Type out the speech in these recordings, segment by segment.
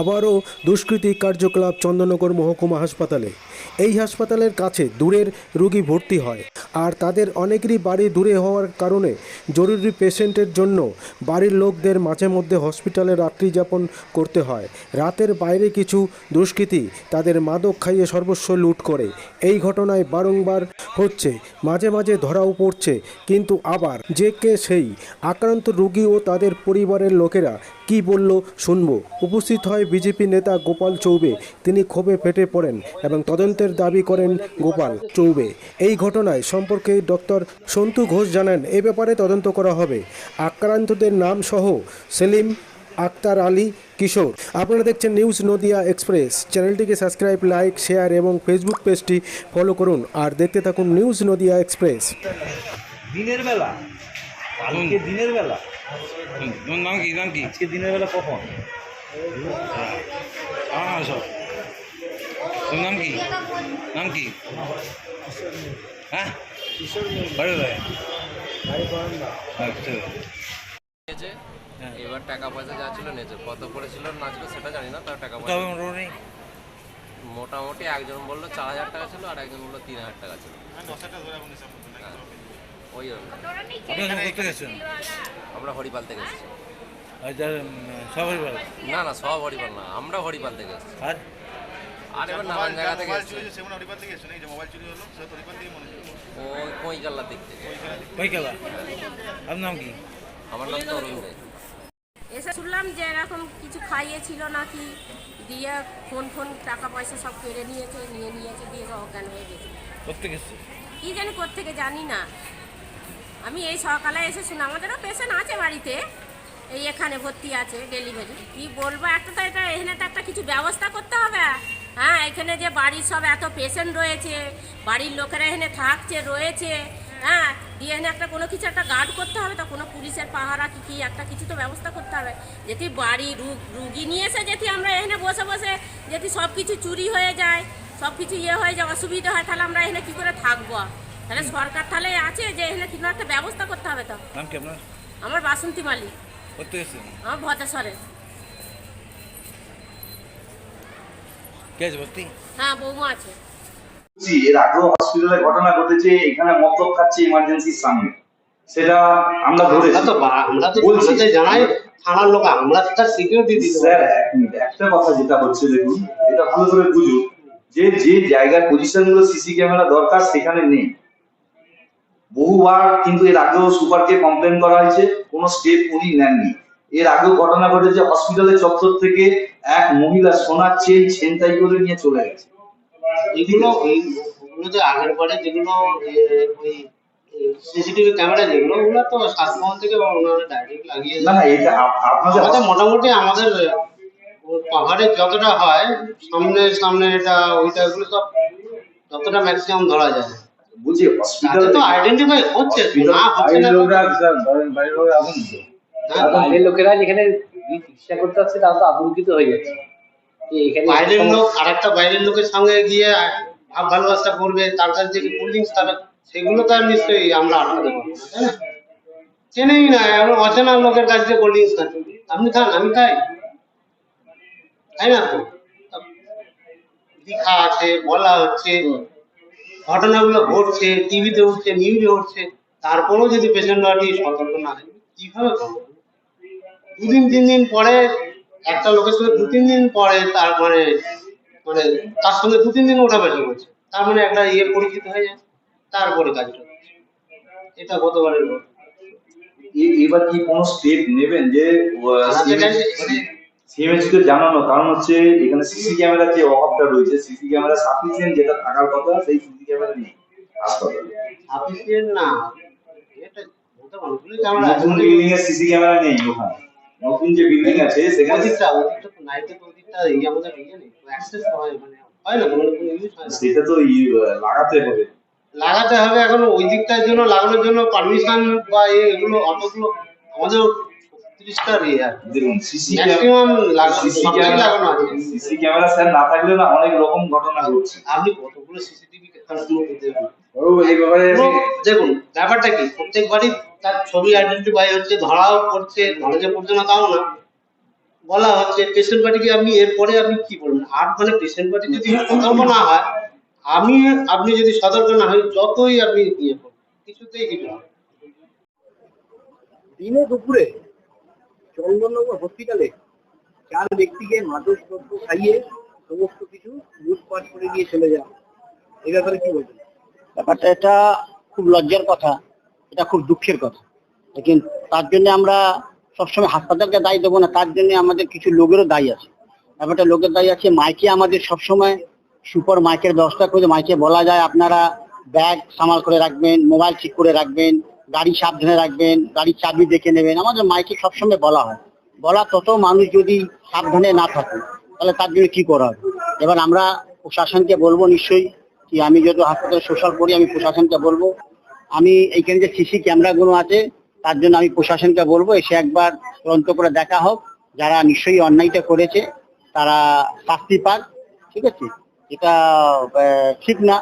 আবারও দুষ্কৃতী কার্যকলাপ চন্দননগর মহকুমা হাসপাতালে। এই হাসপাতালের কাছে দূরের রোগী ভর্তি হয়। আর তাদের অনেকেরই বাড়ি দূরে হওয়ার কারণে জরুরি পেশেন্টের জন্য বাড়ির লোকদের মাঝে মধ্যে হসপিটালে রাত্রি যাপন করতে হয়। রাতের বাইরে কিছু দুষ্কৃতী তাদের মাদক খাইয়ে সর্বস্ব লুট করে। এই ঘটনায় বারংবার হচ্ছে, মাঝে মাঝে ধরাও পড়ছে, কিন্তু আবার যে কে সেই আক্রান্ত রুগী ও তাদের পরিবারের লোকেরা কি বলল শুনব। উপস্থিত হয় বিজেপি নেতা গোপাল চৌবে। তিনি ক্ষোভে ফেটে পড়েন এবং তদন্তের দাবি করেন গোপাল চৌবে। এই ঘটনায় সম্পর্কে ডক্টর সন্তু ঘোষ জানান এ ব্যাপারে তদন্ত করা হবে। আক্রান্তদের নাম সহ সেলিম আক্তার আলী কিশোর। আপনারা দেখছেন নিউজ নদিয়া এক্সপ্রেস। চ্যানেলটিকে সাবস্ক্রাইব লাইক শেয়ার এবং ফেসবুক পেজটি ফলো করুন। আর দেখতে থাকুন নিউজ নদিয়া এক্সপ্রেস। দিনের বেলা আজকে দিনের বেলা। নাম কি? নাম কি? আজকে দিনের বেলা কখন? হ্যাঁ সব। তোর নাম কি? নাম কি? হ্যাঁ? বাড়ি? আচ্ছা। এবার টাকা পয়সা যা ছিল নিয়েছে কত পড়েছিল না ছিল সেটা জানি না তার টাকা পয়সা। মোটামুটি মোটামুটি একজন বলল চার হাজার টাকা ছিল আর একজন বলল তিন হাজার টাকা ছিল। হ্যাঁ, ওই আমরা হরিপাল থেকে এসেছি। সবাই না না সব হরিপাল না আমরা হরিপাল থেকে এসেছি। আর? এসে শুনলাম যে এরকম কিছু খাইয়েছিল নাকি দিয়ে ফোন ফোন টাকা পয়সা সব কেড়ে নিয়েছে নিয়ে নিয়েছে দিয়ে অজ্ঞান হয়ে গেছে। কি জানি থেকে জানি না। আমি এই সকালে এসে শুনে আমাদেরও পেশেন্ট আছে বাড়িতে এই এখানে ভর্তি আছে ডেলিভারি কি বলব একটা তো এটা এখানে তো একটা কিছু ব্যবস্থা করতে হবে। হ্যাঁ এখানে যে বাড়ির সব এত পেশেন্ট রয়েছে বাড়ির লোকেরা এখানে থাকছে রয়েছে হ্যাঁ দিয়ে এখানে একটা কোনো কিছু একটা গার্ড করতে হবে তো কোনো পুলিশের পাহারা কি কি একটা কিছু তো ব্যবস্থা করতে হবে। যেটি বাড়ি রুগী নিয়ে এসে যেটি আমরা এখানে বসে বসে যেটি সব কিছু চুরি হয়ে যায় সব কিছু ইয়ে হয়ে যায় অসুবিধা হয় তাহলে আমরা এখানে কী করে থাকব? তাহলে সরকার তাহলে আছে যে এখানে কিছু একটা ব্যবস্থা করতে হবে তো। আমার বাসন্তী মালিক। আমার ভদ্রেশ্বরে কে আছে ভর্তি হ্যাঁ বৌমা আছে। এর আগেও হসপিটালে ঘটনা ঘটেছে এখানে মদ্যপ খাচ্ছে ইমার্জেন্সির সামনে। সেটা আমরা ধরেছি। তো আমরা তো বলছি। জানাই থানার লোক আমরা তো তার সিকিউরিটি দিতে স্যার এক মিনিট একটা কথা যেটা হচ্ছে দেখুন এটা ভালো করে বুঝুন যে যে জায়গার পজিশনগুলো সিসি ক্যামেরা দরকার সেখানে নেই। বহুবার কিন্তু এর আগেও সুপারকে কমপ্লেন করা হয়েছে কোনো স্টেপ উনি নেননি। এর আগেও ঘটনা ঘটেছে হসপিটালের চত্বর থেকে এক মহিলা সোনার চেন ছেনতাই করে নিয়ে চলে গেছে। এগুলো এইগুলো যে আগের পরে যেগুলো সিসিটিভি ক্যামেরা যেগুলো ওগুলো তো স্বাস্থ্যভবন থেকে বা ওনারা ডাইরেক্ট লাগিয়ে না না এটা আপনাদের মোটামুটি আমাদের কভারেজ যতটা হয় সামনে সামনে এটা ওইটা এগুলো সব যতটা ম্যাক্সিমাম ধরা যায়। বুঝি হসপিটাল তো আইডেন্টিফাই হচ্ছে না হচ্ছে না হ্যাঁ, লোকেরা যেখানে চিকিৎসা করতে তো আতঙ্কিত হয়ে যাচ্ছে এখানে বাইরের লোক আর একটা বাইরের লোকের সঙ্গে গিয়ে ভাব ভালোবাসা করবে তার কাছ থেকে কোল্ড ড্রিঙ্কস খাবে সেগুলো তো আর নিশ্চয়ই আমরা আটকাতে পারব না, তাই না? চেনেই না এমন অচেনা লোকের কাছ থেকে কোল্ড ড্রিঙ্কস খাচ্ছে আপনি খান আমি খাই। তাই না? তো লেখা আছে বলা হচ্ছে ঘটনাগুলো ঘটছে টিভিতে উঠছে নিউজে উঠছে তারপরেও যদি পেশেন্ট সতর্ক না হয় কীভাবে করব? দুদিন তিন দিন পরে একটা লোকের সঙ্গে দু তিন দিন পরে তার মানে মানে তার সঙ্গে দু তিন দিন ওঠা বেশি করছে তার মানে একটা ইয়ে পরিচিত হয়ে যায় তারপরে কাজটা। এটা গতবারের। এবার কি কোনো স্টেপ নেবেন যে মানে- সিএমএস কে জানানো? কারণ হচ্ছে এখানে সিসি ক্যামেরার যে অভাবটা রয়েছে সিসি ক্যামেরা সাফিসিয়েন্ট যেটা থাকার কথা সেই সিসি ক্যামেরা নেই হাসপাতালে সাফিসিয়েন্ট না এটা এর সিসি ক্যামেরা নেই ওখানে। নতুন যে বিল্ডিং আছে সেখানে ওদিকটা ওদিকটা তো নাইটে তো ওদিকটা এই আমাদের ইয়ে নেই অ্যাক্সেস হয় মানে হয় না কোনো ইউজ হয় সেটা তো লাগাতে হবে। লাগাতে হবে এখন ওই দিকটার জন্য লাগানোর জন্য পারমিশন বা এইগুলো এগুলো অতগুলো আমাদের ছত্রিশটা আর দেখুন সিসি ম্যাক্সিমাম সিসি সবটাই ক্যামেরা লাগানো আছে সিসি ক্যামেরা স্যার না। থাকলে না অনেক রকম ঘটনা ঘটছে। আপনি কতগুলো সিসিটিভি দেখুন ব্যাপারটা কি? প্রত্যেক বাড়ি তার ছবি আইডেন্টিফাই হচ্ছে ধরাও পড়ছে ধরা যে পড়ছে না তাও না। বলা হচ্ছে পেশেন্ট পার্টিকে আপনি এরপরে আপনি কি বলবেন? আর মানে পেশেন্ট পার্টি যদি সতর্ক না হয় আমি আপনি যদি সতর্ক না হয় যতই আপনি ইয়ে করুন কিছুতেই কিছু হবে দিনে দুপুরে চন্দননগর হসপিটালে চার ব্যক্তিকে মাদক দ্রব্য খাইয়ে সমস্ত কিছু লুটপাট করে নিয়ে চলে যাওয়া এ ব্যাপারে কি বলবেন? ব্যাপারটা এটা খুব লজ্জার কথা, এটা খুব দুঃখের কথা। লেকিন তার জন্য আমরা সবসময় হাসপাতালকে দায়ী দেবো না, তার জন্য আমাদের কিছু লোকেরও দায়ী আছে। ব্যাপারটা লোকের দায়ী আছে, মাইকে আমাদের সবসময় সুপার মাইকের ব্যবস্থা করে মাইকে বলা যায়, আপনারা ব্যাগ সামাল করে রাখবেন, মোবাইল ঠিক করে রাখবেন গাড়ি সাবধানে রাখবেন, গাড়ির চাবি দেখে নেবেন। আমাদের মাইকে সবসময় বলা হয়। বলা তত মানুষ যদি সাবধানে না থাকে, তাহলে তার জন্য কি করা হবে? এবার আমরা প্রশাসনকে বলব নিশ্চয়ই কি আমি যেহেতু হাসপাতালে সোশ্যাল করি, আমি প্রশাসনকে বলব। আমি এইখানে যে সিসি ক্যামেরাগুলো আছে, তার জন্য আমি প্রশাসনকে বলব, এসে একবার তদন্ত করে দেখা হোক। যারা নিশ্চয়ই অন্যায়টা করেছে, তারা শাস্তি পাক, ঠিক আছে? এটা ঠিক না,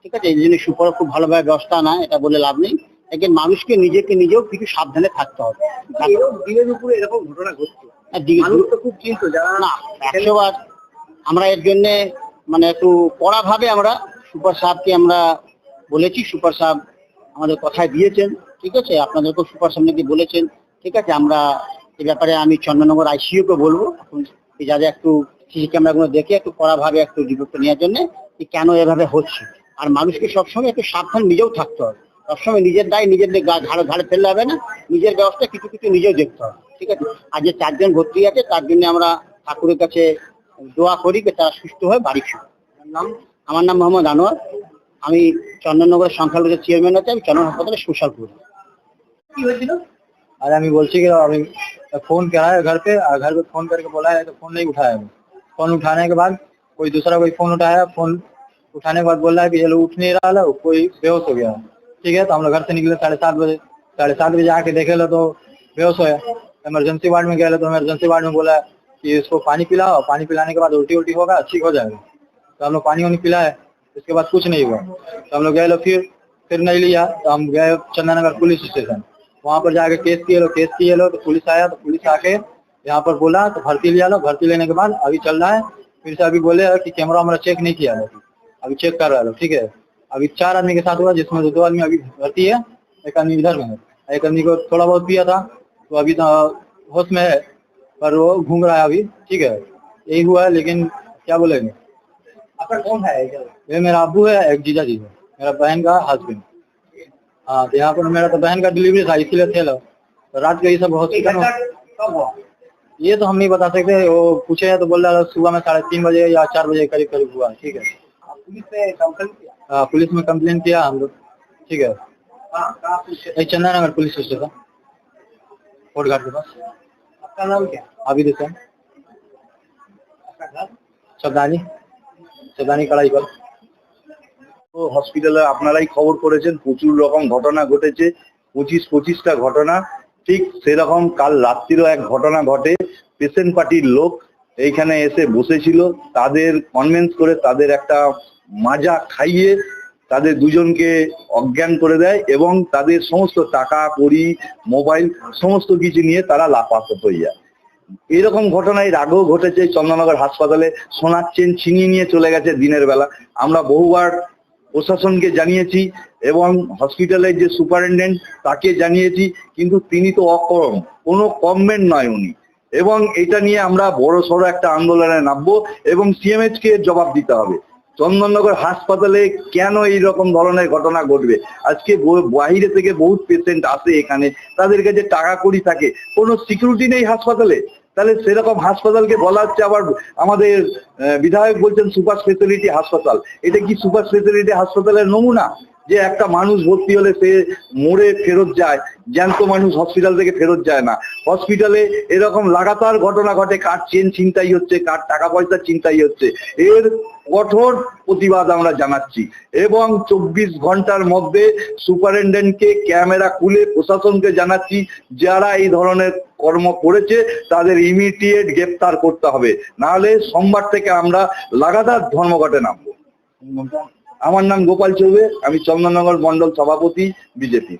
ঠিক আছে? এই জন্য সুপর খুব ভালোভাবে ব্যবস্থা না এটা বলে লাভ নেই। একজন মানুষকে নিজেকে নিজেও কিছু সাবধানে থাকতে হবে। এরকম দিনে দুপুরে এরকম ঘটনা ঘটছে। খুব যারা না একশো বার আমরা এর জন্য মানে একটু কড়া ভাবে আমরা সুপার সাহেবকে আমরা বলেছি সুপার সাহেব আমাদের কথায় দিয়েছেন ঠিক আছে? আপনাদেরকেও সুপার নাকি বলেছেন ঠিক আছে? আমরা এ ব্যাপারে আমি চন্দননগর আইসিইউ কে বলব এখন যাদের একটু সিসি ক্যামেরাগুলো দেখে একটু কড়া ভাবে একটু রিপোর্ট নেওয়ার জন্য যে কেন এভাবে হচ্ছে। আর মানুষকে সবসময় একটু সাবধান নিজেও থাকতে হবে। সবসময় নিজের দায় নিজের গা- ঘাড়ে ঘাড়ে ফেললে হবে না নিজের ব্যবস্থা কিছু কিছু নিজেও দেখতে হবে ঠিক আছে আর যে চারজন ভর্তি আছে তার জন্য আমরা ঠাকুরের কাছে দোয়া করি যে তারা সুস্থ হয়ে বাড়ি ফিরে নাম আমার নাম মোহাম্মদ আনোয়ার আমি চন্দননগরের সংখ্যালঘুদের চেয়ারম্যান আছে আমি চন্দন হাসপাতালে সোশ্যাল করি কি হয়েছিল अरे अभी बोलती कि अभी फोन किया है घर पे और घर पे फोन करके बोला है तो फोन नहीं उठाया अभी फोन उठाने के बाद कोई दूसरा कोई फोन उठाया फोन उठाने के बाद बोल रहा है कि ये लोग उठ नहीं रहा है कोई बेहोश हो गया है। ठीक है तो हम लोग घर से निकले साढ़े सात बजे। साढ़े सात बजे आके देखे लो तो बेहोश हो इमरजेंसी वार्ड में गए तो इमरजेंसी वार्ड में बोला कि इसको पानी पिलाओ। पानी पिलाने के बाद उल्टी उल्टी होगा, ठीक हो जाएगा। तो हम लोग पानी वानी पिलाए, उसके बाद कुछ नहीं हुआ। तो हम लोग गए लो फिर फिर नहीं लिया तो हम गए चंदनगर पुलिस स्टेशन। वहाँ पर जाके केस किए लो, केस किए लो तो पुलिस आया तो पुलिस आके यहाँ पर बोला तो भर्ती लिया लो। भर्ती लेने के बाद अभी चल रहा है। फिर से अभी बोले कि कैमरा हमारा चेक नहीं किया अभी चेक कर रहा है ठीक है। अभी चार आदमी के साथ हुआ जिसमें दो आदमी अभी भर्ती है एक आदमी इधर में एक आदमी को थोड़ा बहुत पिया था तो अभी तो होश में है पर वो घूम रहा है अभी ठीक है। यही हुआ है लेकिन क्या बोलेंगे? आपका कौन है ये? मेरा अबू है एक जीजा जी है मेरा बहन का हस्बैंड हाँ तो यहाँ पर मेरा तो बहन का डिलीवरी था इसीलिए थे तो रात को ये सब हॉस्पिटल ये तो हम नहीं बता सकते वो पूछे तो बोल रहा सुबह में साढ़े तीन बजे या चार बजे करीब करीब हुआ ठीक है। पुलिस से कंप्लेन किया हाँ, पुलिस में कंप्लेन किया हम लोग ठीक है कहाँ कहाँ पुलिस स्टेशन? ये चंदनगर पुलिस स्टेशन कोर्ट घाट के पास आपका नाम क्या अभी दिशा आपका घर सवदानी सवदानी कड़ाई पर তো হসপিটালে আপনারাই খবর করেছেন প্রচুর রকম ঘটনা ঘটেছে পঁচিশ পঁচিশটা ঘটনা ঠিক সেরকম কাল রাত্রিরও এক ঘটনা ঘটে পেশেন্ট পার্টির লোক এইখানে এসে বসেছিল তাদের কনভেন্স করে তাদের একটা মাজা খাইয়ে তাদের দুজনকে অজ্ঞান করে দেয় এবং তাদের সমস্ত টাকা কড়ি মোবাইল সমস্ত কিছু নিয়ে তারা লাফাফত হয়ে যায়। এরকম ঘটনা এর আগেও ঘটেছে, চন্দ্রনগর হাসপাতালে সোনার চেন ছিনিয়ে নিয়ে চলে গেছে দিনের বেলা। আমরা বহুবার প্রশাসনকে জানিয়েছি এবং হসপিটালের যে সুপারিনটেন্ডেন্ট তাকে জানিয়েছি, কিন্তু তিনি তো অকরম, কোনো কমমেন্ট নয় উনি। এবং এটা নিয়ে আমরা বড় সড়ো একটা আন্দোলনে নামবো এবং সিএমএইচ কে জবাব দিতে হবে। চন্দননগর হাসপাতালে কেন এই রকম ধরনের ঘটনা ঘটবে? আজকে বাহিরে থেকে বহুত পেশেন্ট আসে এখানে। তাদের কাছে টাকা কড়ি থাকে, কোনো সিকিউরিটি নেই হাসপাতালে। তাহলে সেরকম হাসপাতালকে বলা হচ্ছে আবার আমাদের বিধায়ক বলছেন সুপার স্পেশালিটি হাসপাতাল। এটা কি সুপার স্পেশালিটি হাসপাতালের নমুনা? যে একটা মানুষ ভর্তি হলে সে মরে ফেরত যায়, জ্যান্ত মানুষ হসপিটাল থেকে ফেরত যায় না। হসপিটালে এরকম লাগাতার ঘটনা ঘটে, কার চেন চিন্তাই হচ্ছে, কার টাকা পয়সা চিন্তাই হচ্ছে। এর কঠোর প্রতিবাদ আমরা জানাচ্ছি। এবং চব্বিশ ঘণ্টার মধ্যে সুপারিনটেন্ডেন্টকে ক্যামেরা খুলে প্রশাসনকে জানাচ্ছি, যারা এই ধরনের কর্ম করেছে, তাদের ইমিডিয়েট গ্রেপ্তার করতে হবে। নাহলে সোমবার থেকে আমরা লাগাতার ধর্মঘটে নামবো। আমার নাম গোপাল চৌবে আমি চন্দননগর মন্ডল সভাপতি বিজেপি।